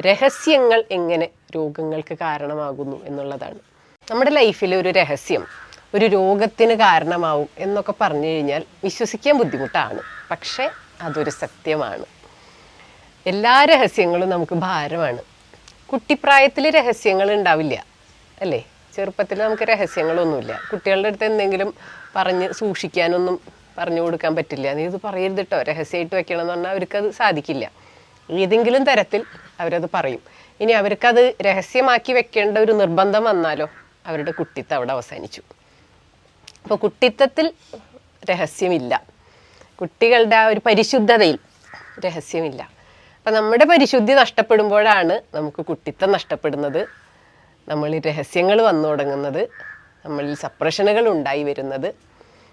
രഹസ്യങ്ങൾ എങ്ങനെ രോഗങ്ങൾക്ക് കാരണമാകുന്നു എന്നുള്ളതാണ്. നമ്മുടെ ലൈഫിലെ ഒരു രഹസ്യം ഒരു രോഗത്തിന് കാരണമാവും എന്നൊക്കെ പറഞ്ഞു കഴിഞ്ഞാൽ വിശ്വസിക്കാൻ ബുദ്ധിമുട്ടാണ്. പക്ഷേ അതൊരു സത്യമാണ്. എല്ലാ രഹസ്യങ്ങളും നമുക്ക് ഭാരമാണ്. കുട്ടിപ്രായത്തിൽ രഹസ്യങ്ങൾ ഉണ്ടാവില്ല അല്ലേ? ചെറുപ്പത്തിൽ നമുക്ക് രഹസ്യങ്ങളൊന്നുമില്ല. കുട്ടികളുടെ അടുത്ത് എന്തെങ്കിലും പറഞ്ഞ് സൂക്ഷിക്കാനൊന്നും പറഞ്ഞു കൊടുക്കാൻ പറ്റില്ല. നീ ഇത് പറയരുത് കേട്ടോ രഹസ്യമായിട്ട് വെക്കണം പറഞ്ഞാൽ അവർക്കത് സാധിക്കില്ല. ഏതെങ്കിലും തരത്തിൽ അവരത് പറയും. ഇനി അവർക്കത് രഹസ്യമാക്കി വെക്കേണ്ട ഒരു നിർബന്ധം വന്നാലോ? അവരുടെ കുട്ടിത്തം അവിടെ അവസാനിച്ചു. അപ്പോൾ കുട്ടിത്തത്തിൽ രഹസ്യമില്ല. കുട്ടികളുടെ ആ ഒരു പരിശുദ്ധതയിൽ രഹസ്യമില്ല. അപ്പം നമ്മുടെ പരിശുദ്ധി നഷ്ടപ്പെടുമ്പോഴാണ് നമുക്ക് കുട്ടിത്തം നഷ്ടപ്പെടുന്നത്. നമ്മളിൽ രഹസ്യങ്ങൾ വന്നു തുടങ്ങുന്നത്. നമ്മളിൽ സപ്രഷനുകൾ ഉണ്ടായി വരുന്നത്.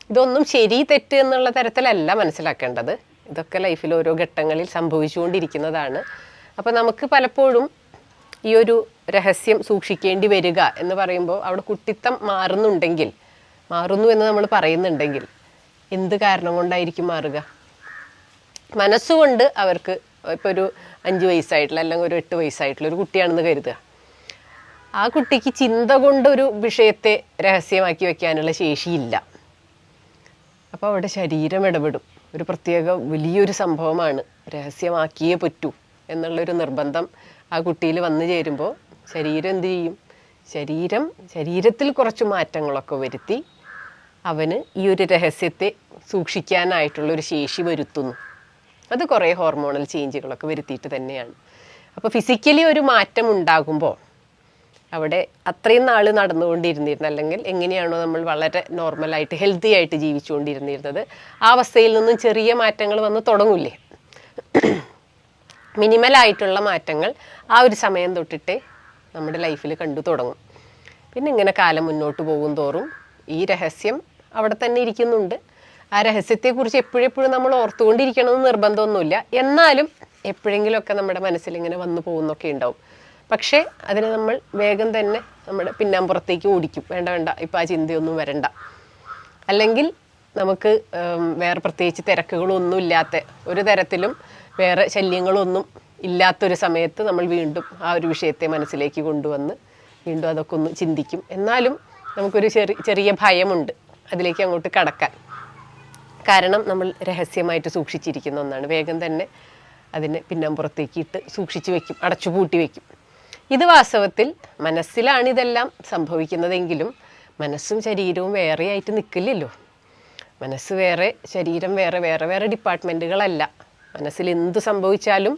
ഇതൊന്നും ശരി തെറ്റ് എന്നുള്ള തരത്തിലല്ല മനസ്സിലാക്കേണ്ടത്. ഇതൊക്കെ ലൈഫിൽ ഓരോ ഘട്ടങ്ങളിൽ സംഭവിച്ചുകൊണ്ടിരിക്കുന്നതാണ്. അപ്പോൾ നമുക്ക് പലപ്പോഴും ഈ ഒരു രഹസ്യം സൂക്ഷിക്കേണ്ടി വരിക എന്ന് പറയുമ്പോൾ അവിടെ കുട്ടിത്തം മാറുന്നുണ്ടെങ്കിൽ മാറുന്നു എന്ന് നമ്മൾ പറയുന്നുണ്ടെങ്കിൽ എന്ത് കാരണം കൊണ്ടായിരിക്കും മാറുക? മനസ്സുകൊണ്ട് അവർക്ക് ഇപ്പോൾ ഒരു അഞ്ച് വയസ്സായിട്ടുള്ള അല്ലെങ്കിൽ ഒരു എട്ട് വയസ്സായിട്ടുള്ള ഒരു കുട്ടിയാണെന്ന് കരുതുക. ആ കുട്ടിക്ക് ചിന്ത കൊണ്ടൊരു വിഷയത്തെ രഹസ്യമാക്കി വെക്കാനുള്ള ശേഷിയില്ല. അപ്പോൾ അവിടെ ശരീരം ഇടപെടും. ഒരു പ്രത്യേക വലിയൊരു സംഭവമാണ്. രഹസ്യമാക്കിയേ പറ്റൂ എന്നുള്ളൊരു നിർബന്ധം ആ കുട്ടിയിൽ വന്നു ചേരുമ്പോൾ ശരീരം എന്ത് ചെയ്യും? ശരീരം ശരീരത്തിൽ കുറച്ച് മാറ്റങ്ങളൊക്കെ വരുത്തി അവന് ഈ ഒരു രഹസ്യത്തെ സൂക്ഷിക്കാനായിട്ടുള്ളൊരു ശേഷി വരുത്തുന്നു. അത് കുറേ ഹോർമോണൽ ചേഞ്ചുകളൊക്കെ വരുത്തിയിട്ട് തന്നെയാണ്. അപ്പോൾ ഫിസിക്കലി ഒരു മാറ്റം ഉണ്ടാകുമ്പോൾ അവിടെ അത്രയും നാൾ നടന്നുകൊണ്ടിരുന്നിരുന്നത് അല്ലെങ്കിൽ എങ്ങനെയാണോ നമ്മൾ വളരെ നോർമലായിട്ട് ഹെൽത്തി ആയിട്ട് ജീവിച്ചുകൊണ്ടിരുന്നിരുന്നത്. ആ അവസ്ഥയിൽ നിന്നും ചെറിയ മാറ്റങ്ങൾ വന്ന് തുടങ്ങൂലേ? മിനിമലായിട്ടുള്ള മാറ്റങ്ങൾ ആ ഒരു സമയം തൊട്ടിട്ട് നമ്മുടെ ലൈഫിൽ കണ്ടു തുടങ്ങും. പിന്നെ ഇങ്ങനെ കാലം മുന്നോട്ട് പോകും തോറും ഈ രഹസ്യം അവിടെ തന്നെ ഇരിക്കുന്നുണ്ട്. ആ രഹസ്യത്തെക്കുറിച്ച് എപ്പോഴെപ്പോഴും നമ്മൾ ഓർത്തുകൊണ്ടിരിക്കണമെന്ന് നിർബന്ധമൊന്നുമില്ല. എന്നാലും എപ്പോഴെങ്കിലുമൊക്കെ നമ്മുടെ മനസ്സിൽ ഇങ്ങനെ വന്നു പോകുന്നൊക്കെ ഉണ്ടാവും. പക്ഷേ അതിനെ നമ്മൾ വേഗം തന്നെ നമ്മുടെ പിന്നാമ്പുറത്തേക്ക് ഓടിക്കും. വേണ്ട വേണ്ട. ഇപ്പം ആ ചിന്തയൊന്നും വരണ്ട. അല്ലെങ്കിൽ നമുക്ക് വേറെ പ്രത്യേകിച്ച് തിരക്കുകളൊന്നും ഇല്ലാത്ത ഒരു തരത്തിലും വേറെ ശല്യങ്ങളൊന്നും ഇല്ലാത്തൊരു സമയത്ത് നമ്മൾ വീണ്ടും ആ ഒരു വിഷയത്തെ മനസ്സിലേക്ക് കൊണ്ടുവന്ന് വീണ്ടും അതൊക്കെ ഒന്ന് ചിന്തിക്കും. എന്നാലും നമുക്കൊരു ചെറിയ ചെറിയ ഭയമുണ്ട് അതിലേക്ക് അങ്ങോട്ട് കടക്കാൻ. കാരണം നമ്മൾ രഹസ്യമായിട്ട് സൂക്ഷിച്ചിരിക്കുന്ന ഒന്നാണ്. വേഗം തന്നെ അതിനെ പിന്നാമ്പുറത്തേക്ക് ഇട്ട് സൂക്ഷിച്ചു വെക്കും. അടച്ചു പൂട്ടി വെക്കും. ഇത് വാസ്തവത്തിൽ മനസ്സിലാണ് ഇതെല്ലാം സംഭവിക്കുന്നതെങ്കിലും മനസ്സും ശരീരവും വേറെയായിട്ട് നിൽക്കില്ലല്ലോ മനസ്സ് വേറെ ശരീരം വേറെ വേറെ വേറെ ഡിപ്പാർട്ട്മെന്റുകളല്ല മനസ്സിൽ എന്ത് സംഭവിച്ചാലും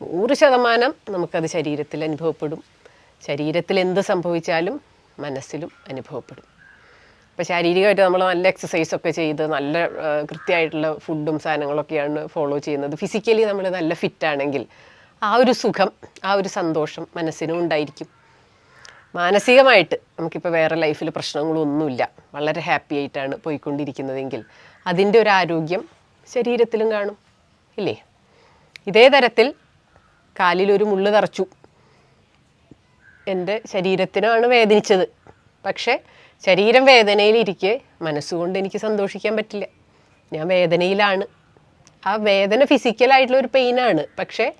നൂറ് ശതമാനം നമുക്കത് ശരീരത്തിൽ അനുഭവപ്പെടും. ശരീരത്തിൽ എന്ത് സംഭവിച്ചാലും മനസ്സിലും അനുഭവപ്പെടും. അപ്പോൾ ശാരീരികമായിട്ട് നമ്മൾ നല്ല എക്സസൈസ് ഒക്കെ ചെയ്ത് നല്ല കൃത്യമായിട്ടുള്ള ഫുഡും സാധനങ്ങളൊക്കെയാണ് ഫോളോ ചെയ്യുന്നത്. ഫിസിക്കലി നമ്മൾ നല്ല ഫിറ്റ് ആണെങ്കിൽ ആ ഒരു സുഖം ആ ഒരു സന്തോഷം മനസ്സിനും ഉണ്ടായിരിക്കും. മാനസികമായിട്ട് നമുക്കിപ്പോൾ വേറെ ലൈഫിൽ പ്രശ്നങ്ങളൊന്നുമില്ല. വളരെ ഹാപ്പി ആയിട്ടാണ് പോയിക്കൊണ്ടിരിക്കുന്നതെങ്കിൽ അതിന്റെ ഒരു ആരോഗ്യം ശരീരത്തിലും കാണും ഇല്ലേ? ഇതേ തരത്തിൽ കാലിലൊരു മുള്ള് തറച്ചു എന്റെ ശരീരത്തിനാണ് വേദനിച്ചത്. പക്ഷേ ശരീരം വേദനയിലിരിക്കെ മനസ്സുകൊണ്ട് എനിക്ക് സന്തോഷിക്കാൻ പറ്റില്ല. ഞാൻ വേദനയിലാണ്. ആ വേദന ഫിസിക്കലായിട്ടുള്ള ഒരു പെയിനാണ് പക്ഷേ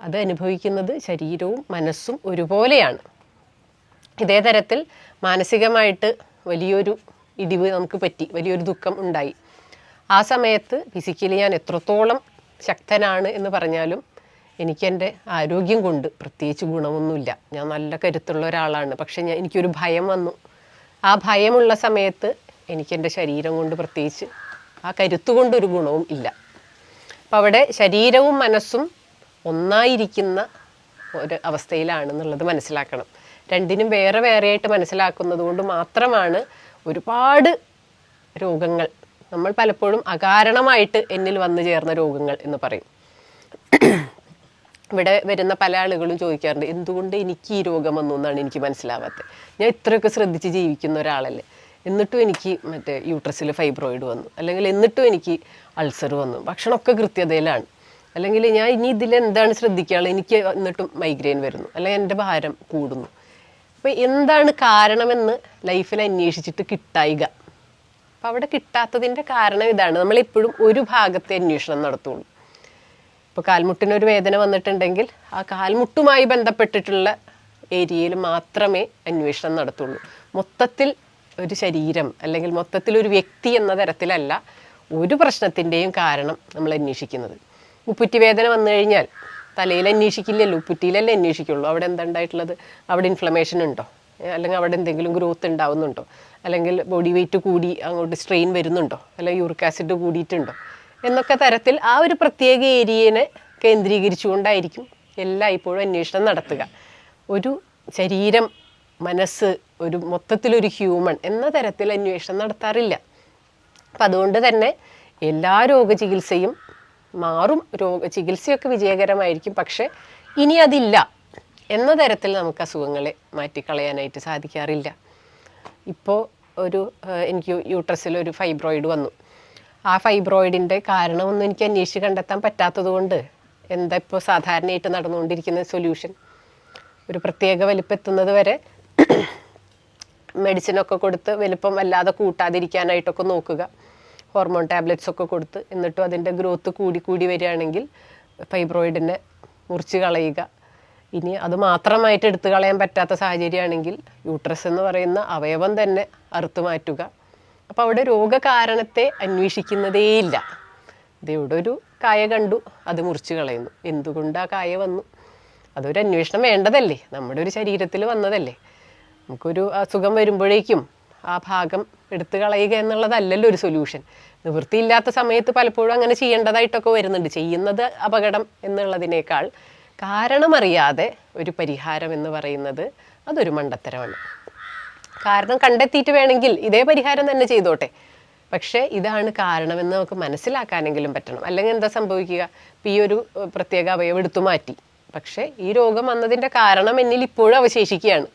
അത് അനുഭവിക്കുന്നത് ശരീരവും മനസ്സും ഒരുപോലെയാണ്. ഇതേ തരത്തിൽ മാനസികമായിട്ട് വലിയൊരു ഇടിവ് നമുക്ക് പറ്റി വലിയൊരു ദുഃഖം ഉണ്ടായി. ആ സമയത്ത് ഫിസിക്കലി ഞാൻ എത്രത്തോളം ശക്തനാണ് എന്ന് പറഞ്ഞാലും എനിക്കെന്റെ ആരോഗ്യം കൊണ്ട് പ്രത്യേകിച്ച് ഗുണമൊന്നുമില്ല. ഞാൻ നല്ല കരുത്തുള്ള ഒരാളാണ്. പക്ഷേ ഞാൻ എനിക്കൊരു ഭയം വന്നു. ആ ഭയമുള്ള സമയത്ത് എനിക്കെന്റെ ശരീരം കൊണ്ട് പ്രത്യേകിച്ച് ആ കരുത്തുകൊണ്ടൊരു ഗുണവും ഇല്ല. അപ്പോൾ അവിടെ ശരീരവും മനസ്സും ഒന്നായിരിക്കുന്ന ഒരു അവസ്ഥയിലാണെന്നുള്ളത് മനസ്സിലാക്കണം. രണ്ടിനും വേറെ വേറെയായിട്ട് മനസ്സിലാക്കുന്നത് കൊണ്ട് മാത്രമാണ് ഒരുപാട് രോഗങ്ങൾ. നമ്മൾ പലപ്പോഴും അകാരണമായിട്ട് എന്നിൽ വന്നു ചേർന്ന രോഗങ്ങൾ എന്ന് പറയും. ഇവിടെ വരുന്ന പല ആളുകളും ചോദിക്കാറുണ്ട് എന്തുകൊണ്ട് എനിക്ക് ഈ രോഗം വന്നു എന്നാണ് എനിക്ക് മനസ്സിലാവാത്തത്? ഞാൻ ഇത്രയൊക്കെ ശ്രദ്ധിച്ച് ജീവിക്കുന്ന ഒരാളല്ലേ. എന്നിട്ടും എനിക്ക് മറ്റേ യൂട്രസിൽ ഫൈബ്രോയിഡ് വന്നു. അല്ലെങ്കിൽ എന്നിട്ടും എനിക്ക് അൾസർ വന്നു. ഭക്ഷണമൊക്കെ കൃത്യതയിലാണ്. അല്ലെങ്കിൽ ഞാൻ ഇനി ഇതിൽ എന്താണ് ശ്രദ്ധിക്കാനുള്ളത്? എനിക്ക് എന്നിട്ടും മൈഗ്രെയിൻ വരുന്നു. അല്ലെങ്കിൽ എന്റെ ഭാരം കൂടുന്നു. അപ്പോൾ എന്താണ് കാരണമെന്ന് ലൈഫിൽ അന്വേഷിച്ചിട്ട് കിട്ടായിക? അപ്പം അവിടെ കിട്ടാത്തതിന്റെ കാരണം ഇതാണ്. നമ്മളെപ്പോഴും ഒരു ഭാഗത്തെ അന്വേഷണം നടത്തുള്ളൂ. ഇപ്പോൾ കാൽമുട്ടിനൊരു വേദന വന്നിട്ടുണ്ടെങ്കിൽ ആ കാൽമുട്ടുമായി ബന്ധപ്പെട്ടിട്ടുള്ള ഏരിയയിൽ മാത്രമേ അന്വേഷണം നടത്തുള്ളൂ. മൊത്തത്തിൽ ഒരു ശരീരം അല്ലെങ്കിൽ മൊത്തത്തിൽ ഒരു വ്യക്തി എന്ന തരത്തിലല്ല ഒരു പ്രശ്നത്തിന്റെയും കാരണം നമ്മൾ അന്വേഷിക്കുന്നത്. ഉപ്പുറ്റി വേദന വന്നു കഴിഞ്ഞാൽ തലയിൽ അന്വേഷിക്കില്ലല്ലോ ഉപ്പുറ്റിയിലല്ലേ അന്വേഷിക്കുള്ളൂ. അവിടെ എന്തുണ്ടായിട്ടുള്ളത്? അവിടെ ഇൻഫ്ലമേഷൻ ഉണ്ടോ? അല്ലെങ്കിൽ അവിടെ എന്തെങ്കിലും ഗ്രോത്ത് ഉണ്ടാവുന്നുണ്ടോ? അല്ലെങ്കിൽ ബോഡി വെയിറ്റ് കൂടി അങ്ങോട്ട് സ്ട്രെയിൻ വരുന്നുണ്ടോ? അല്ലെങ്കിൽ യൂറിക് ആസിഡ് കൂടിയിട്ടുണ്ടോ? എന്നൊക്കെ തരത്തിൽ ആ ഒരു പ്രത്യേക ഏരിയനെ കേന്ദ്രീകരിച്ചുകൊണ്ടായിരിക്കും എല്ലായ്പ്പോഴും അന്വേഷണം നടത്തുക. ഒരു ശരീരം മനസ്സ് ഒരു മൊത്തത്തിലൊരു ഹ്യൂമൺ എന്ന തരത്തിൽ അന്വേഷണം നടത്താറില്ല. അപ്പം അതുകൊണ്ട് തന്നെ എല്ലാ രോഗചികിത്സയും മാറും. രോഗ ചികിത്സയൊക്കെ വിജയകരമായിരിക്കും. പക്ഷെ ഇനി അതില്ല എന്ന തരത്തിൽ നമുക്ക് അസുഖങ്ങളെ മാറ്റിക്കളയാനായിട്ട് സാധിക്കാറില്ല. ഇപ്പോൾ ഒരു എനിക്ക് യൂട്രസിൽ ഒരു ഫൈബ്രോയിഡ് വന്നു. ആ ഫൈബ്രോയിഡിന്റെ കാരണമൊന്നും എനിക്ക് അന്വേഷിച്ച് കണ്ടെത്താൻ പറ്റാത്തതുകൊണ്ട് എന്താ ഇപ്പോൾ സാധാരണയായിട്ട് നടന്നുകൊണ്ടിരിക്കുന്ന സൊല്യൂഷൻ? ഒരു പ്രത്യേക വലിപ്പെത്തുന്നത് വരെ മെഡിസിനൊക്കെ കൊടുത്ത് വലിപ്പം വല്ലാതെ കൂട്ടാതിരിക്കാനായിട്ടൊക്കെ നോക്കുക. ഹോർമോൺ ടാബ്ലറ്റ്സ് ഒക്കെ കൊടുത്ത് എന്നിട്ടും അതിന്റെ ഗ്രോത്ത് കൂടി കൂടി വരികയാണെങ്കിൽ ഫൈബ്രോയിഡിനെ മുറിച്ച് കളയുക. ഇനി അത് മാത്രമായിട്ട് എടുത്തു കളയാൻ പറ്റാത്ത സാഹചര്യമാണെങ്കിൽ യൂട്രസ് എന്ന് പറയുന്ന അവയവം തന്നെ അറുത്തു മാറ്റുക. അപ്പോൾ അവിടെ രോഗകാരണത്തെ അന്വേഷിക്കുന്നതേയില്ല ഇതെവിടെ ഒരു കായ കണ്ടു അത് മുറിച്ച് കളയുന്നു. എന്തുകൊണ്ട് ആ കായ വന്നു? അതൊരു അന്വേഷണം വേണ്ടതല്ലേ? നമ്മുടെ ഒരു ശരീരത്തിൽ വന്നതല്ലേ? നമുക്കൊരു അസുഖം വരുമ്പോഴേക്കും ആ ഭാഗം എടുത്തു കളയുക എന്നുള്ളതല്ലല്ലോ ഒരു സൊല്യൂഷൻ നിവൃത്തിയില്ലാത്ത സമയത്ത് പലപ്പോഴും അങ്ങനെ ചെയ്യേണ്ടതായിട്ടൊക്കെ വരുന്നുണ്ട്. ചെയ്യുന്നത് അപകടം എന്നുള്ളതിനേക്കാൾ കാരണമറിയാതെ ഒരു പരിഹാരം എന്ന് പറയുന്നത് അതൊരു മണ്ടത്തരമാണ്. കാരണം കണ്ടെത്തിയിട്ട് വേണമെങ്കിൽ ഇതേ പരിഹാരം തന്നെ ചെയ്തോട്ടെ. പക്ഷേ ഇതാണ് കാരണമെന്ന് നമുക്ക് മനസ്സിലാക്കാനെങ്കിലും പറ്റണം. അല്ലെങ്കിൽ എന്താ സംഭവിക്കുക? ഇപ്പം ഈ ഒരു പ്രത്യേക അവയവം എടുത്തു മാറ്റി. പക്ഷേ ഈ രോഗം വന്നതിന്റെ കാരണം എന്നിൽ ഇപ്പോഴും അവശേഷിക്കുകയാണ്.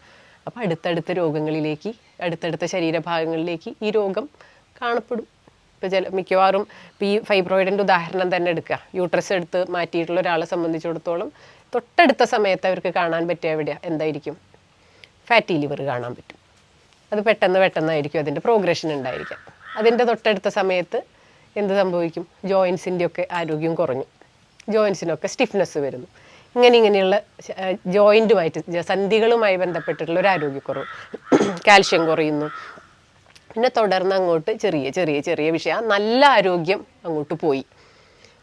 അപ്പോൾ അടുത്തടുത്ത രോഗങ്ങളിലേക്ക് അടുത്തടുത്ത ശരീരഭാഗങ്ങളിലേക്ക് ഈ രോഗം കാണപ്പെടും. ഇപ്പോൾ ചില മിക്കവാറും ഇപ്പോൾ ഈ ഫൈബ്രോയിഡിന്റെ ഉദാഹരണം തന്നെ എടുക്കുക. യൂട്രസ് എടുത്ത് മാറ്റിയിട്ടുള്ള ഒരാളെ സംബന്ധിച്ചിടത്തോളം തൊട്ടടുത്ത സമയത്ത് അവർക്ക് കാണാൻ പറ്റിയ എവിടെ എന്തായിരിക്കും? ഫാറ്റി ലിവർ കാണാൻ പറ്റും. അത് പെട്ടെന്ന് പെട്ടെന്നായിരിക്കും അതിന്റെ പ്രോഗ്രഷൻ ഉണ്ടായിരിക്കാം അതിന്റെ തൊട്ടടുത്ത സമയത്ത് എന്ത് സംഭവിക്കും? ജോയിൻസിന്റെയൊക്കെ ആരോഗ്യം കുറഞ്ഞു. ജോയിൻസിനൊക്കെ സ്റ്റിഫ്നെസ് വരുന്നു. ഇങ്ങനെ ഇങ്ങനെയുള്ള ജോയിന്റുമായിട്ട് സന്ധികളുമായി ബന്ധപ്പെട്ടിട്ടുള്ള ഒരു ആരോഗ്യക്കുറവ് കാൽഷ്യം കുറയുന്നു. പിന്നെ തുടർന്ന് അങ്ങോട്ട് ചെറിയ ചെറിയ ചെറിയ വിഷയം. നല്ല ആരോഗ്യം അങ്ങോട്ട് പോയി.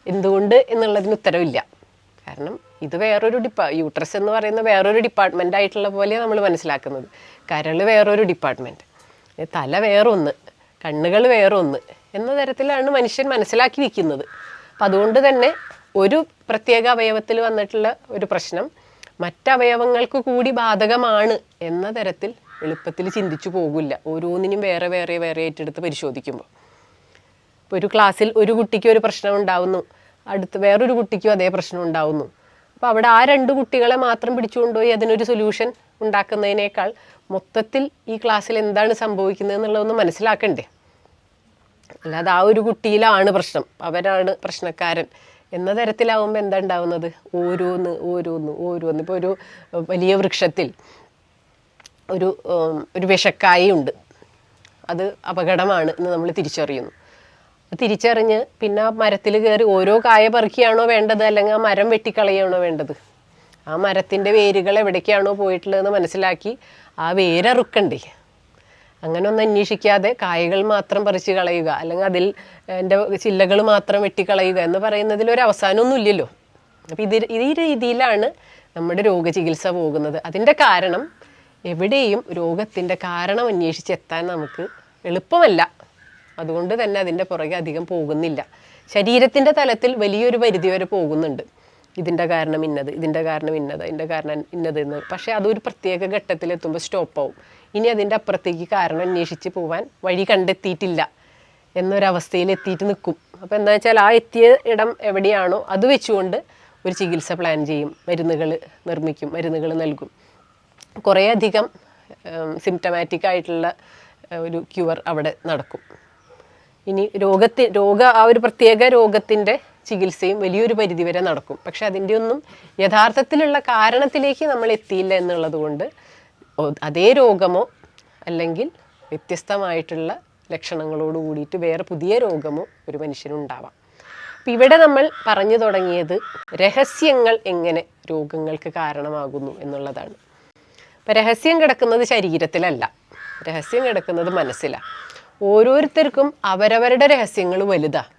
എന്തുകൊണ്ട് എന്നുള്ളതിന് ഉത്തരവില്ല. കാരണം ഇത് വേറൊരു ഡിപ്പാ യൂട്രസ് എന്ന് പറയുന്ന വേറൊരു ഡിപ്പാർട്ട്മെന്റ് ആയിട്ടുള്ള പോലെ നമ്മൾ മനസ്സിലാക്കുന്നത്. കരൾ വേറൊരു ഡിപ്പാർട്ട്മെന്റ് തല വേറൊന്ന് കണ്ണുകൾ വേറൊന്ന് എന്ന തരത്തിലാണ് മനുഷ്യൻ മനസ്സിലാക്കി വെക്കുന്നത് അപ്പം അതുകൊണ്ട് തന്നെ ഒരു പ്രത്യേക അവയവത്തിൽ വന്നിട്ടുള്ള ഒരു പ്രശ്നം. മറ്റവയവങ്ങൾക്ക് കൂടി ബാധകമാണ് എന്ന തരത്തിൽ എളുപ്പത്തിൽ ചിന്തിച്ചു പോകില്ല. ഓരോന്നിനും വേറെ വേറെ വേറെ ഏറ്റെടുത്ത് പരിശോധിക്കുമ്പോൾ. ഇപ്പോൾ ഒരു ക്ലാസ്സിൽ ഒരു കുട്ടിക്ക് ഒരു പ്രശ്നം ഉണ്ടാവുന്നു. അടുത്ത് വേറൊരു കുട്ടിക്കും അതേ പ്രശ്നം ഉണ്ടാവുന്നു. അപ്പോൾ അവിടെ ആ രണ്ട് കുട്ടികളെ മാത്രം പിടിച്ചുകൊണ്ടുപോയി അതിനൊരു സൊല്യൂഷൻ ഉണ്ടാക്കുന്നതിനേക്കാൾ മൊത്തത്തിൽ ഈ ക്ലാസ്സിൽ എന്താണ് സംഭവിക്കുന്നത് എന്നുള്ളതൊന്ന് മനസ്സിലാക്കണ്ടേ? അല്ലാതെ ആ ഒരു കുട്ടിയിലാണ് പ്രശ്നം. അവരാണ് പ്രശ്നക്കാരൻ എന്ന തരത്തിലാവുമ്പോൾ എന്താ ഉണ്ടാവുന്നത്? ഓരോന്ന് ഓരോന്ന് ഓരോന്ന്. ഇപ്പോൾ ഒരു വലിയ വൃക്ഷത്തിൽ ഒരു ഒരു വിഷക്കായുണ്ട് അത് അപകടമാണ് എന്ന് നമ്മൾ തിരിച്ചറിയുന്നു. തിരിച്ചറിഞ്ഞ് പിന്നെ ആ മരത്തിൽ കയറി ഓരോ കായ പറിക്കുകയാണോ വേണ്ടത്? അല്ലെങ്കിൽ ആ മരം വെട്ടിക്കളയാണോ വേണ്ടത്? ആ മരത്തിന്റെ വേരുകൾ എവിടേക്കാണോ പോയിട്ടുള്ളതെന്ന് മനസ്സിലാക്കി ആ വേരറുക്കണ്ടേ? അങ്ങനെ ഒന്നും അന്വേഷിക്കാതെ കായകൾ മാത്രം പറിച്ച് കളയുക അല്ലെങ്കിൽ അതിൽ എന്റെ ചില്ലകൾ മാത്രം വെട്ടിക്കളയുക എന്ന് പറയുന്നതിൽ ഒരു അവസാനമൊന്നും ഇല്ലല്ലോ. അപ്പം ഇത് ഈ രീതിയിലാണ് നമ്മുടെ രോഗചികിത്സ പോകുന്നത്. അതിന്റെ കാരണം എവിടെയും രോഗത്തിന്റെ കാരണം അന്വേഷിച്ചെത്താൻ നമുക്ക് എളുപ്പമല്ല. അതുകൊണ്ട് തന്നെ അതിന്റെ പുറകെ അധികം പോകുന്നില്ല. ശരീരത്തിന്റെ തലത്തിൽ വലിയൊരു പരിധി വരെ പോകുന്നുണ്ട്. ഇതിന്റെ കാരണം ഇന്നത് ഇതിന്റെ കാരണം ഇന്നത് ഇതിന്റെ കാരണം ഇന്നത് എന്ന്. പക്ഷേ അതൊരു പ്രത്യേക ഘട്ടത്തിലെത്തുമ്പോൾ സ്റ്റോപ്പ് ആവും ഇനി അതിന്റെ അപ്പുറത്തേക്ക് കാരണം അന്വേഷിച്ച് പോവാൻ വഴി കണ്ടെത്തിയിട്ടില്ല എന്നൊരവസ്ഥയിൽ എത്തിയിട്ട് നിൽക്കും. അപ്പോൾ എന്താ വെച്ചാൽ ആ എത്തിയ ഇടം എവിടെയാണോ അത് വെച്ചുകൊണ്ട് ഒരു ചികിത്സ പ്ലാൻ ചെയ്യും. മരുന്നുകൾ നിർമ്മിക്കും മരുന്നുകൾ നൽകും. കുറേയധികം സിംറ്റമാറ്റിക് ആയിട്ടുള്ള ഒരു ക്യൂർ അവിടെ നടക്കും. ഇനി രോഗത്തി രോഗ ആ ഒരു പ്രത്യേക രോഗത്തിന്റെ ചികിത്സയും വലിയൊരു പരിധിവരെ നടക്കും. പക്ഷെ അതിന്റെ ഒന്നും യഥാർത്ഥത്തിലുള്ള കാരണത്തിലേക്ക് നമ്മൾ എത്തിയില്ല എന്നുള്ളത് കൊണ്ട് അതേ രോഗമോ അല്ലെങ്കിൽ വ്യത്യസ്തമായിട്ടുള്ള ലക്ഷണങ്ങളോട് കൂടിയിട്ട് വേറെ പുതിയ രോഗമോ ഒരു മനുഷ്യനുണ്ടാവാം. അപ്പം ഇവിടെ നമ്മൾ പറഞ്ഞു തുടങ്ങിയത് രഹസ്യങ്ങൾ എങ്ങനെ രോഗങ്ങൾക്ക് കാരണമാകുന്നു എന്നുള്ളതാണ്. അപ്പം രഹസ്യം കിടക്കുന്നത് ശരീരത്തിലല്ല രഹസ്യം കിടക്കുന്നത് മനസ്സിലാണ് ഓരോരുത്തർക്കും അവരവരുടെ രഹസ്യങ്ങൾ വലുതാണ്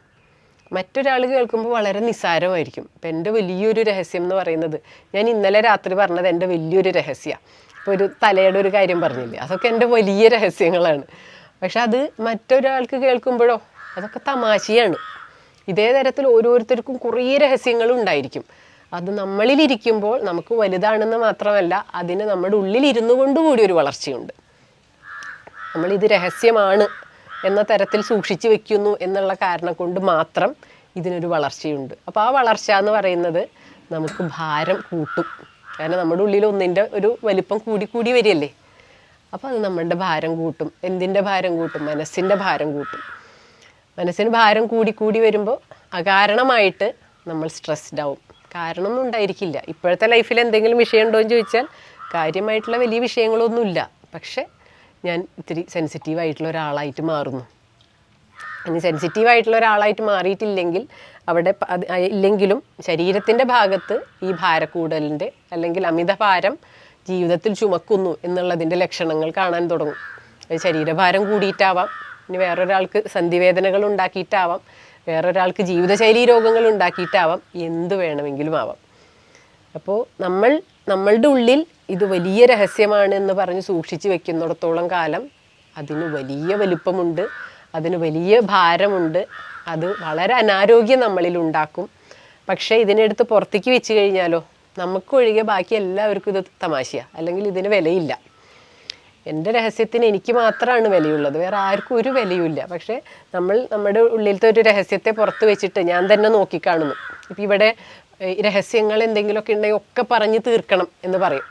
മറ്റൊരാൾ കേൾക്കുമ്പോൾ വളരെ നിസ്സാരമായിരിക്കും. ഇപ്പം എന്റെ വലിയൊരു രഹസ്യം എന്ന് പറയുന്നത് ഞാൻ ഇന്നലെ രാത്രി പറഞ്ഞത് എന്റെ വലിയൊരു രഹസ്യമാണ് ഒരു തലയുടെ ഒരു കാര്യം പറഞ്ഞില്ലേ? അതൊക്കെ എന്റെ വലിയ രഹസ്യങ്ങളാണ്. പക്ഷെ അത് മറ്റൊരാൾക്ക് കേൾക്കുമ്പോഴോ അതൊക്കെ തമാശയാണ്. ഇതേ തരത്തിൽ ഓരോരുത്തർക്കും കുറേ രഹസ്യങ്ങളും ഉണ്ടായിരിക്കും അത് നമ്മളിലിരിക്കുമ്പോൾ നമുക്ക് വലുതാണെന്ന് മാത്രമല്ല അതിന് നമ്മുടെ ഉള്ളിലിരുന്നു കൊണ്ട് കൂടി ഒരു വളർച്ചയുണ്ട്. നമ്മളിത് രഹസ്യമാണ് എന്ന തരത്തിൽ സൂക്ഷിച്ചു വെക്കുന്നു എന്നുള്ള കാരണം കൊണ്ട് മാത്രം ഇതിനൊരു വളർച്ചയുണ്ട്. അപ്പോൾ ആ വളർച്ച എന്ന് പറയുന്നത് നമുക്ക് ഭാരം കൂട്ടും. കാരണം നമ്മുടെ ഉള്ളിൽ ഒന്നിന്റെ ഒരു വലിപ്പം കൂടി കൂടി വരികയല്ലേ? അപ്പോൾ അത് നമ്മളുടെ ഭാരം കൂട്ടും. എന്തിന്റെ ഭാരം കൂട്ടും? മനസ്സിന്റെ ഭാരം കൂട്ടും. മനസ്സിന് ഭാരം കൂടി കൂടി വരുമ്പോൾ അകാരണമായിട്ട് നമ്മൾ സ്ട്രെസ്ഡ് ആവും. കാരണമൊന്നും ഉണ്ടായിരിക്കില്ല. ഇപ്പോഴത്തെ ലൈഫിൽ എന്തെങ്കിലും വിഷയം ഉണ്ടോ എന്ന് ചോദിച്ചാൽ കാര്യമായിട്ടുള്ള വലിയ വിഷയങ്ങളൊന്നുമില്ല. പക്ഷേ ഞാൻ ഇത്തിരി സെൻസിറ്റീവ് ആയിട്ടുള്ള ഒരാളായിട്ട് മാറുന്നു. ഇനി സെൻസിറ്റീവ് ആയിട്ടുള്ള ഒരാളായിട്ട് മാറിയിട്ടില്ലെങ്കിൽ അവിടെ ഇല്ലെങ്കിലും ശരീരത്തിന്റെ ഭാഗത്ത് ഈ ഭാരക്കൂടലിന്റെ അല്ലെങ്കിൽ അമിതഭാരം ജീവിതത്തിൽ ചുമക്കുന്നു എന്നുള്ളതിന്റെ ലക്ഷണങ്ങൾ കാണാൻ തുടങ്ങും. അത് ശരീരഭാരം കൂടിയിട്ടാവാം ഇനി വേറൊരാൾക്ക് സന്ധിവേദനകൾ ഉണ്ടാക്കിയിട്ടാവാം വേറൊരാൾക്ക് ജീവിതശൈലി രോഗങ്ങൾ ഉണ്ടാക്കിയിട്ടാവാം എന്ത് വേണമെങ്കിലും ആവാം അപ്പോൾ നമ്മൾ നമ്മളുടെ ഉള്ളിൽ ഇത് വലിയ രഹസ്യമാണ് എന്ന് പറഞ്ഞ് സൂക്ഷിച്ച് വെക്കുന്നിടത്തോളം കാലം അതിന് വലിയ വലിപ്പമുണ്ട് അതിന് വലിയ ഭാരമുണ്ട് അത് വളരെ അനാരോഗ്യം നമ്മളിൽ ഉണ്ടാക്കും. പക്ഷേ ഇതിനെടുത്ത് പുറത്തേക്ക് വെച്ച് കഴിഞ്ഞാലോ നമുക്കൊഴികെ ബാക്കി എല്ലാവർക്കും ഇത് തമാശയാണ് അല്ലെങ്കിൽ ഇതിന് വിലയില്ല. എന്റെ രഹസ്യത്തിന് എനിക്ക് മാത്രമാണ് വിലയുള്ളത്. വേറെ ആർക്കും ഒരു വിലയുമില്ല. പക്ഷേ നമ്മൾ നമ്മുടെ ഉള്ളിലത്തെ ഒരു രഹസ്യത്തെ പുറത്ത് വെച്ചിട്ട് ഞാൻ തന്നെ നോക്കിക്കാണുന്നു. ഇപ്പം ഇവിടെ രഹസ്യങ്ങൾ എന്തെങ്കിലുമൊക്കെ ഉണ്ടെങ്കിൽ ഒക്കെ പറഞ്ഞ് തീർക്കണം എന്ന് പറയും.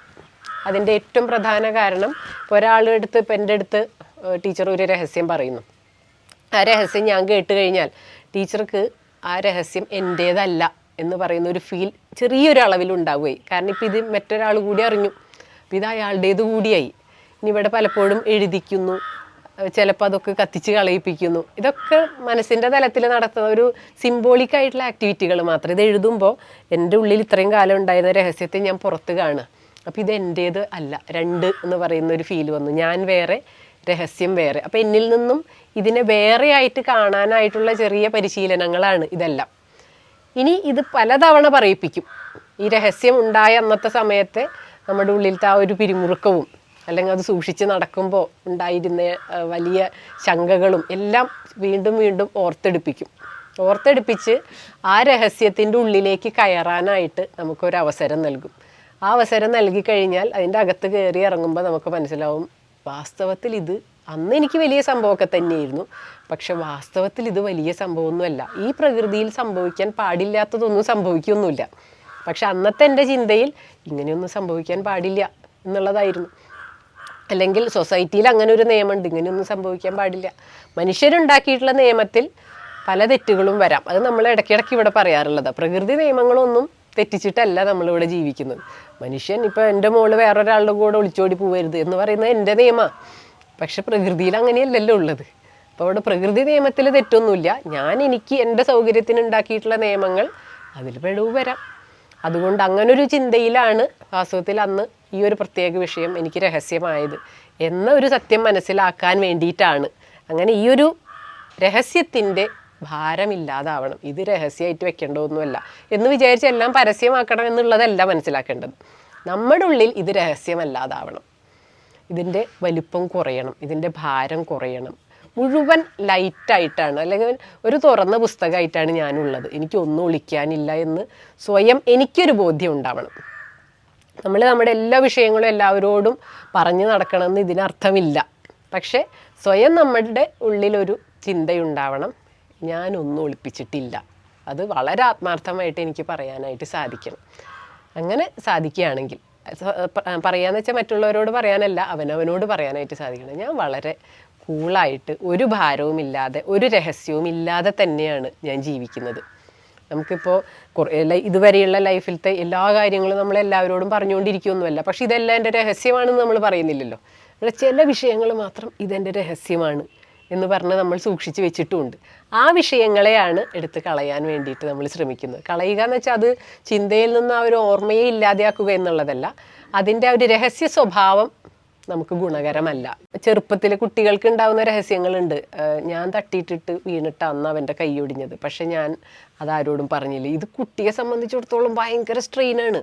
അതിന്റെ ഏറ്റവും പ്രധാന കാരണം ഒരാളുടെ അടുത്ത് ഇപ്പം എന്റെ അടുത്ത് ടീച്ചർ ഒരു രഹസ്യം പറയുന്നു. ആ രഹസ്യം ഞാൻ കേട്ട് കഴിഞ്ഞാൽ ടീച്ചർക്ക് ആ രഹസ്യം എന്റേതല്ല എന്ന് പറയുന്ന ഒരു ഫീൽ ചെറിയൊരു അളവിൽ ഉണ്ടാവുകയായി. കാരണം ഇപ്പം ഇത് മറ്റൊരാൾ കൂടി അറിഞ്ഞു. അപ്പം ഇത് അയാളുടേത് കൂടിയായി. ഇനി ഇവിടെ പലപ്പോഴും എഴുതിക്കുന്നു. ചിലപ്പോൾ അതൊക്കെ കത്തിച്ച് കളയിപ്പിക്കുന്നു. ഇതൊക്കെ മനസ്സിന്റെ തലത്തിൽ നടത്തുന്ന ഒരു സിംബോളിക് ആയിട്ടുള്ള ആക്ടിവിറ്റികൾ മാത്രം. ഇത് എഴുതുമ്പോൾ എന്റെ ഉള്ളിൽ ഇത്രയും കാലം ഉണ്ടായിരുന്ന രഹസ്യത്തെ ഞാൻ പുറത്ത് കാണുക. അപ്പോൾ ഇത് എന്റേത് അല്ല. രണ്ട് എന്ന് പറയുന്ന ഒരു ഫീൽ വന്നു. ഞാൻ വേറെ രഹസ്യം വേറെ. അപ്പം എന്നിൽ നിന്നും ഇതിനെ വേറെ ആയിട്ട് കാണാനായിട്ടുള്ള ചെറിയ പരിശീലനങ്ങളാണ് ഇതെല്ലാം. ഇനി ഇത് പലതവണ പറയിപ്പിക്കും. ഈ രഹസ്യം ഉണ്ടായ അന്നത്തെ സമയത്തെ നമ്മുടെ ഉള്ളിലത്തെ ആ ഒരു പിരിമുറുക്കവും അല്ലെങ്കിൽ അത് സൂക്ഷിച്ച് നടക്കുമ്പോൾ ഉണ്ടായിരുന്ന വലിയ ശങ്കകളും എല്ലാം വീണ്ടും വീണ്ടും ഓർത്തെടുപ്പിക്കും. ഓർത്തെടുപ്പിച്ച് ആ രഹസ്യത്തിന്റെ ഉള്ളിലേക്ക് കയറാനായിട്ട് നമുക്കൊരു അവസരം നൽകും. ആ അവസരം നൽകി കഴിഞ്ഞാൽ അതിന്റെ അകത്ത് കയറി ഇറങ്ങുമ്പോൾ നമുക്ക് മനസ്സിലാവും വാസ്തവത്തിൽ ഇത് അന്ന് എനിക്ക് വലിയ സംഭവമൊക്കെ തന്നെയായിരുന്നു. പക്ഷെ വാസ്തവത്തിൽ ഇത് വലിയ സംഭവമൊന്നുമല്ല. ഈ പ്രകൃതിയിൽ സംഭവിക്കാൻ പാടില്ലാത്തതൊന്നും സംഭവിക്കൊന്നുമില്ല. പക്ഷെ അന്നത്തെ എന്റെ ചിന്തയിൽ ഇങ്ങനെയൊന്നും സംഭവിക്കാൻ പാടില്ല എന്നുള്ളതായിരുന്നു. അല്ലെങ്കിൽ സൊസൈറ്റിയിൽ അങ്ങനെ ഒരു നിയമമുണ്ട് ഇങ്ങനെയൊന്നും സംഭവിക്കാൻ പാടില്ല. മനുഷ്യരുണ്ടാക്കിയിട്ടുള്ള നിയമത്തിൽ പല തെറ്റുകളും വരാം. അത് നമ്മൾ ഇടയ്ക്കിടയ്ക്ക് ഇവിടെ പറയാറുള്ളത്. പ്രകൃതി നിയമങ്ങളൊന്നും തെറ്റിച്ചിട്ടല്ല നമ്മളിവിടെ ജീവിക്കുന്നത്. മനുഷ്യൻ ഇപ്പോൾ എന്റെ മോൾ വേറൊരാളുടെ കൂടെ ഒളിച്ചോടി പോവരുത് എന്ന് പറയുന്നത് എന്റെ നിയമമാണ്. പക്ഷെ പ്രകൃതിയിൽ അങ്ങനെയല്ലല്ലോ ഉള്ളത്. അപ്പോൾ അവിടെ പ്രകൃതി നിയമത്തിൽ തെറ്റൊന്നുമില്ല. ഞാൻ എനിക്ക് എന്റെ സൗകര്യത്തിന് ഉണ്ടാക്കിയിട്ടുള്ള നിയമങ്ങൾ അതിൽ പിഴവ് വരാം. അതുകൊണ്ട് അങ്ങനൊരു ചിന്തയിലാണ് വാസ്തവത്തിൽ അന്ന് ഈ ഒരു പ്രത്യേക വിഷയം എനിക്ക് രഹസ്യമായത് എന്ന ഒരു സത്യം മനസ്സിലാക്കാൻ വേണ്ടിയിട്ടാണ്. അങ്ങനെ ഈ ഒരു രഹസ്യത്തിന്റെ ഭാരമില്ലാതാവണം ഇത് രഹസ്യമായിട്ട് വെക്കേണ്ടതൊന്നുമല്ല. എന്ന് വിചാരിച്ച് എല്ലാം പരസ്യമാക്കണം എന്നുള്ളതല്ല മനസ്സിലാക്കേണ്ടത്. നമ്മുടെ ഉള്ളിൽ ഇത് രഹസ്യമല്ലാതാവണം. ഇതിന്റെ വലിപ്പം കുറയണം ഇതിന്റെ ഭാരം കുറയണം. മുഴുവൻ ലൈറ്റായിട്ടാണ് അല്ലെങ്കിൽ ഒരു തുറന്ന പുസ്തകമായിട്ടാണ് ഞാനുള്ളത്. എനിക്കൊന്നും ഒളിക്കാനില്ല എന്ന് സ്വയം എനിക്കൊരു ബോധ്യം ഉണ്ടാവണം. നമ്മൾ നമ്മുടെ എല്ലാ വിഷയങ്ങളും എല്ലാവരോടും പറഞ്ഞു നടക്കണമെന്ന് ഇതിനർത്ഥമില്ല. പക്ഷേ സ്വയം നമ്മളുടെ ഉള്ളിലൊരു ചിന്തയുണ്ടാവണം. ഞാനൊന്നും ഒളിപ്പിച്ചിട്ടില്ല. അത് വളരെ ആത്മാർത്ഥമായിട്ട് എനിക്ക് പറയാനായിട്ട് സാധിക്കണം. അങ്ങനെ സാധിക്കുകയാണെങ്കിൽ പറയാന്ന് വെച്ചാൽ മറ്റുള്ളവരോട് പറയാനല്ല അവനവനോട് പറയാനായിട്ട് സാധിക്കണം. ഞാൻ വളരെ കൂളായിട്ട് ഒരു ഭാരവും ഇല്ലാതെ ഒരു രഹസ്യവും ഇല്ലാതെ തന്നെയാണ് ഞാൻ ജീവിക്കുന്നത്. നമുക്കിപ്പോൾ കുറേ ഇതുവരെയുള്ള ലൈഫിലത്തെ എല്ലാ കാര്യങ്ങളും നമ്മൾ എല്ലാവരോടും പറഞ്ഞുകൊണ്ടിരിക്കുകയൊന്നുമല്ല പക്ഷേ ഇതെല്ലാം എന്റെ രഹസ്യമാണെന്ന് നമ്മൾ പറയുന്നില്ലല്ലോ. ചില വിഷയങ്ങൾ മാത്രം ഇതെന്റെ രഹസ്യമാണ് എന്ന് പറഞ്ഞ് നമ്മൾ സൂക്ഷിച്ച് വെച്ചിട്ടുമുണ്ട്. ആ വിഷയങ്ങളെയാണ് എടുത്ത് കളയാൻ വേണ്ടിയിട്ട് നമ്മൾ ശ്രമിക്കുന്നത്. കളയുക എന്ന് വെച്ചാൽ അത് ചിന്തയിൽ നിന്ന് ആ ഒരു ഓർമ്മയെ ഇല്ലാതെയാക്കുക എന്നുള്ളതല്ല. അതിന്റെ ഒരു രഹസ്യ സ്വഭാവം നമുക്ക് ഗുണകരമല്ല. ചെറുപ്പത്തിൽ കുട്ടികൾക്ക് ഉണ്ടാകുന്ന രഹസ്യങ്ങളുണ്ട്. ഞാൻ തട്ടിയിട്ടിട്ട് വീണിട്ട് അന്ന് അവന്റെ കൈയൊടിഞ്ഞത് പക്ഷെ ഞാൻ അതാരോടും പറഞ്ഞില്ല. ഇത് കുട്ടിയെ സംബന്ധിച്ചിടത്തോളം ഭയങ്കര സ്ട്രെയിനാണ്.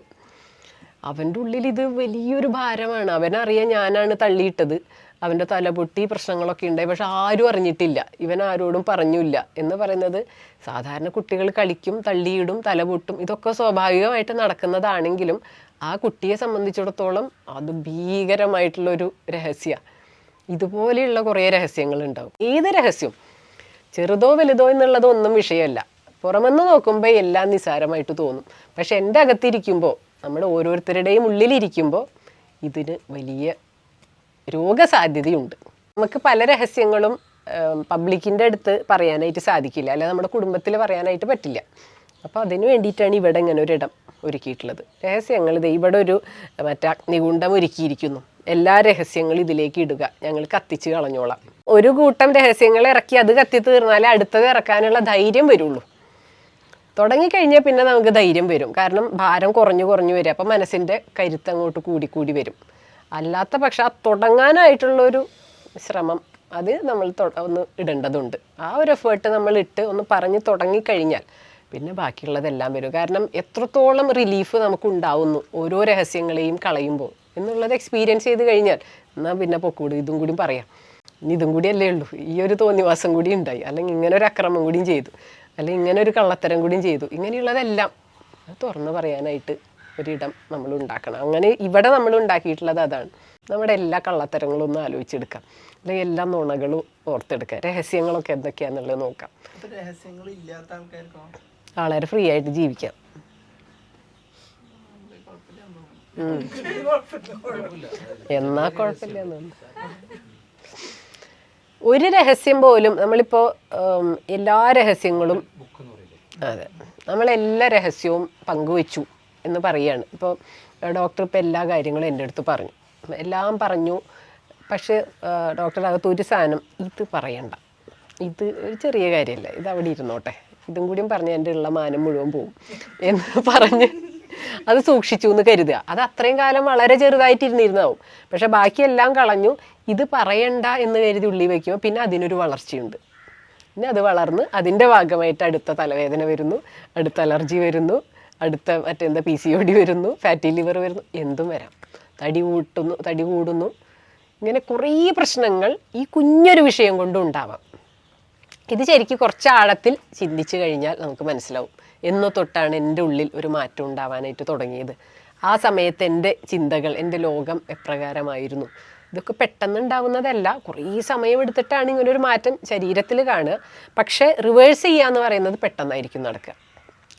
അവന്റെ ഉള്ളിൽ ഇത് വലിയൊരു ഭാരമാണ്. അവനറിയാം ഞാനാണ് തള്ളിയിട്ടത്. അവന്റെ തലപൊട്ടി പ്രശ്നങ്ങളൊക്കെ ഉണ്ടായി. പക്ഷെ ആരും അറിഞ്ഞിട്ടില്ല. ഇവൻ ആരോടും പറഞ്ഞില്ല എന്ന് പറയുന്നത് സാധാരണ കുട്ടികൾ കളിക്കും തള്ളിയിടും തലപൊട്ടും ഇതൊക്കെ സ്വാഭാവികമായിട്ട് നടക്കുന്നതാണെങ്കിലും ആ കുട്ടിയെ സംബന്ധിച്ചിടത്തോളം അത് ഭീകരമായിട്ടുള്ളൊരു രഹസ്യ. ഇതുപോലെയുള്ള കുറേ രഹസ്യങ്ങൾ ഉണ്ടാവും ഏത് രഹസ്യം? ചെറുതോ വലുതോ എന്നുള്ളത് ഒന്നും വിഷയമല്ല. പുറമെന്ന് നോക്കുമ്പോൾ എല്ലാം നിസാരമായിട്ട് തോന്നും. പക്ഷെ എന്റെ അകത്തിരിക്കുമ്പോൾ നമ്മൾ ഓരോരുത്തരുടെയും ഉള്ളിലിരിക്കുമ്പോൾ ഇതിന് വലിയ രോഗസാധ്യതയുണ്ട്. നമുക്ക് പല രഹസ്യങ്ങളും പബ്ലിക്കിന്റെ അടുത്ത് പറയാനായിട്ട് സാധിക്കില്ല. അല്ലാതെ നമ്മുടെ കുടുംബത്തിൽ പറയാനായിട്ട് പറ്റില്ല. അപ്പോൾ അതിന് വേണ്ടിയിട്ടാണ് ഇവിടെ ഇങ്ങനെ ഒരു ഇടം ഒരുക്കിയിട്ടുള്ളത്. രഹസ്യങ്ങൾ ദേ ഇവിടെ ഒരു മറ്റേ അഗ്നികുണ്ഡം ഒരുക്കിയിരിക്കുന്നു. എല്ലാ രഹസ്യങ്ങളും ഇതിലേക്ക് ഇടുക. ഞങ്ങൾ കത്തിച്ച് കളഞ്ഞോളാം. ഒരു കൂട്ടം രഹസ്യങ്ങൾ ഇറക്കി അത് കത്തി തീർന്നാലേ അടുത്തത് ഇറക്കാനുള്ള ധൈര്യം വരുള്ളൂ. തുടങ്ങിക്കഴിഞ്ഞാൽ പിന്നെ നമുക്ക് ധൈര്യം വരും. കാരണം ഭാരം കുറഞ്ഞു കുറഞ്ഞു വരും. അപ്പം മനസ്സിന്റെ കരുത്ത് അങ്ങോട്ട് കൂടി കൂടി വരും. അല്ലാത്ത പക്ഷെ ആ തുടങ്ങാനായിട്ടുള്ളൊരു ശ്രമം അത് നമ്മൾ ഒന്ന് ഇടേണ്ടതുണ്ട്. ആ ഒരു എഫേർട്ട് നമ്മൾ ഇട്ട് ഒന്ന് പറഞ്ഞ് തുടങ്ങിക്കഴിഞ്ഞാൽ പിന്നെ ബാക്കിയുള്ളതെല്ലാം വരും. കാരണം എത്രത്തോളം റിലീഫ് നമുക്ക് ഉണ്ടാവുന്നു ഓരോ രഹസ്യങ്ങളെയും കളയുമ്പോൾ എന്നുള്ളത് എക്സ്പീരിയൻസ് ചെയ്ത് കഴിഞ്ഞാൽ എന്നാൽ പിന്നെ പൊക്കൂട് ഇതും കൂടി പറയാം. ഇനി ഇതും കൂടി അല്ലേ ഉള്ളൂ. ഈ ഒരു തോന്നിവാസം കൂടി ഉണ്ടായി. അല്ലെങ്കിൽ ഇങ്ങനെ ഒരു അക്രമം കൂടിയും ചെയ്തു. അല്ലെങ്കിൽ ഇങ്ങനെ ഒരു കള്ളത്തരം കൂടിയും ചെയ്തു. ഇങ്ങനെയുള്ളതെല്ലാം തുറന്ന് പറയാനായിട്ട് ഒരിടം നമ്മൾ ഉണ്ടാക്കണം. അങ്ങനെ ഇവിടെ നമ്മൾ ഉണ്ടാക്കിയിട്ടുള്ളത് അതാണ്. നമ്മുടെ എല്ലാ കള്ളത്തരങ്ങളും ഒന്ന് ആലോചിച്ചെടുക്കാം. അല്ലെങ്കിൽ എല്ലാ നുണകളും ഓർത്തെടുക്കുക രഹസ്യങ്ങളൊക്കെ എന്തൊക്കെയാന്നുള്ളത് നോക്കാം. വളരെ ഫ്രീ ആയിട്ട് ജീവിക്കാം. എന്നാ കുഴപ്പമില്ല ഒരു രഹസ്യം പോലും നമ്മളിപ്പോ എല്ലാ രഹസ്യങ്ങളും അതെ. നമ്മളെല്ലാ രഹസ്യവും പങ്കുവെച്ചു. എന്ന് പറയാണ്. ഇപ്പോൾ ഡോക്ടർ ഇപ്പോൾ എല്ലാ കാര്യങ്ങളും എന്റെ അടുത്ത് പറഞ്ഞു. എല്ലാം പറഞ്ഞു. പക്ഷേ ഡോക്ടറുടെ അകത്ത് ഒരു സാധനം ഇത് പറയണ്ട. ഇത് ഒരു ചെറിയ കാര്യമല്ല. ഇത് അവിടെ ഇരുന്നോട്ടെ. ഇതും കൂടിയും പറഞ്ഞ് എന്റെ ഉള്ള മാനം മുഴുവൻ പോകും എന്ന് പറഞ്ഞ് അത് സൂക്ഷിച്ചു എന്ന് കരുതുക. അത് അത്രയും കാലം വളരെ ചെറുതായിട്ട് ഇരുന്നിരുന്നാവും പക്ഷെ ബാക്കിയെല്ലാം കളഞ്ഞു. ഇത് പറയണ്ട എന്ന് കരുതി ഉള്ളി വയ്ക്കുമ്പോൾ പിന്നെ അതിനൊരു വളർച്ചയുണ്ട്. പിന്നെ അത് വളർന്ന് അതിന്റെ ഭാഗമായിട്ട് അടുത്ത തലവേദന വരുന്നു. അടുത്ത അലർജി വരുന്നു. അടുത്ത മറ്റെന്താ പി സി ഒ ഡി വരുന്നു ഫാറ്റി ലിവർ വരുന്നു എന്തും വരാം. തടി കൂട്ടുന്നു തടി കൂടുന്നു. ഇങ്ങനെ കുറേ പ്രശ്നങ്ങൾ ഈ കുഞ്ഞൊരു വിഷയം കൊണ്ടും ഉണ്ടാവാം. ഇത് ശരിക്കും കുറച്ച് ആഴത്തിൽ ചിന്തിച്ചു കഴിഞ്ഞാൽ നമുക്ക് മനസ്സിലാവും. എന്നോ തൊട്ടാണ് എന്റെ ഉള്ളിൽ ഒരു മാറ്റം ഉണ്ടാവാനായിട്ട് തുടങ്ങിയത്. ആ സമയത്ത് എന്റെ ചിന്തകൾ എന്റെ ലോകം എപ്രകാരമായിരുന്നു. ഇതൊക്കെ പെട്ടെന്ന് ഉണ്ടാവുന്നതല്ല കുറേ സമയം എടുത്തിട്ടാണ് ഇങ്ങനെ ഒരു മാറ്റം ശരീരത്തിൽ കാണുക. പക്ഷേ റിവേഴ്സ് ചെയ്യുക എന്ന് പറയുന്നത് പെട്ടെന്നായിരിക്കും നടക്കുക.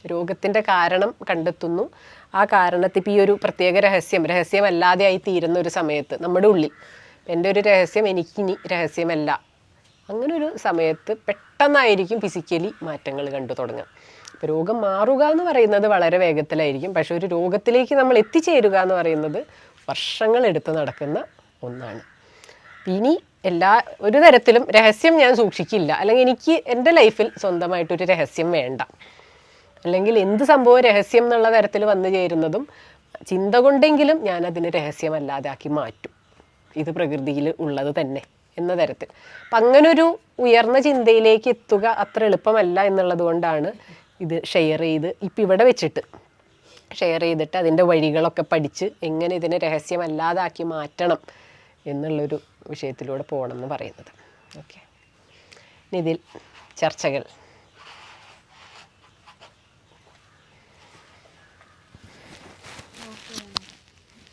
രോഗത്തിന്റെ കാരണം കണ്ടെത്തുന്നു. ആ കാരണത്തിൽ ഈ ഒരു പ്രത്യേക രഹസ്യം രഹസ്യമല്ലാതെ ആയി തീരുന്ന ഒരു സമയത്ത് നമ്മുടെ ഉള്ളിൽ എന്റെ ഒരു രഹസ്യം എനിക്കിനി രഹസ്യമല്ല. അങ്ങനെ ഒരു സമയത്ത് പെട്ടെന്നായിരിക്കും ഫിസിക്കലി മാറ്റങ്ങൾ കണ്ടു തുടങ്ങുക അപ്പോൾ രോഗം മാറുക എന്ന് പറയുന്നത് വളരെ വേഗത്തിലായിരിക്കും. പക്ഷേ ഒരു രോഗത്തിലേക്ക് നമ്മൾ എത്തിച്ചേരുക എന്ന് പറയുന്നത് വർഷങ്ങൾ എടുത്ത് നടക്കുന്ന ഒന്നാണ്. ഇനി എല്ലാ ഒരു തരത്തിലും രഹസ്യം ഞാൻ സൂക്ഷിക്കില്ല. അല്ലെങ്കിൽ എനിക്ക് എന്റെ ലൈഫിൽ സ്വന്തമായിട്ടൊരു രഹസ്യം വേണ്ട. അല്ലെങ്കിൽ എന്ത് സംഭവം രഹസ്യം എന്നുള്ള തരത്തിൽ വന്നു ചേരുന്നതും ചിന്ത കൊണ്ടെങ്കിലും ഞാൻ അതിനെ രഹസ്യമല്ലാതാക്കി മാറ്റും. ഇത് പ്രകൃതിയിൽ ഉള്ളത് തന്നെ എന്ന തരത്തിൽ. അപ്പം അങ്ങനൊരു ഉയർന്ന ചിന്തയിലേക്ക് എത്തുക അത്ര എളുപ്പമല്ല എന്നുള്ളത് കൊണ്ടാണ് ഇത് ഷെയർ ചെയ്ത് ഇപ്പം ഇവിടെ വെച്ചിട്ട് ഷെയർ ചെയ്തിട്ട് അതിന്റെ വഴികളൊക്കെ പഠിച്ച് എങ്ങനെ ഇതിനെ രഹസ്യമല്ലാതാക്കി മാറ്റണം എന്നുള്ളൊരു വിഷയത്തിലൂടെ പോകണം എന്ന് പറയുന്നത് ഓക്കെ ഇതിൽ ചർച്ചകൾ.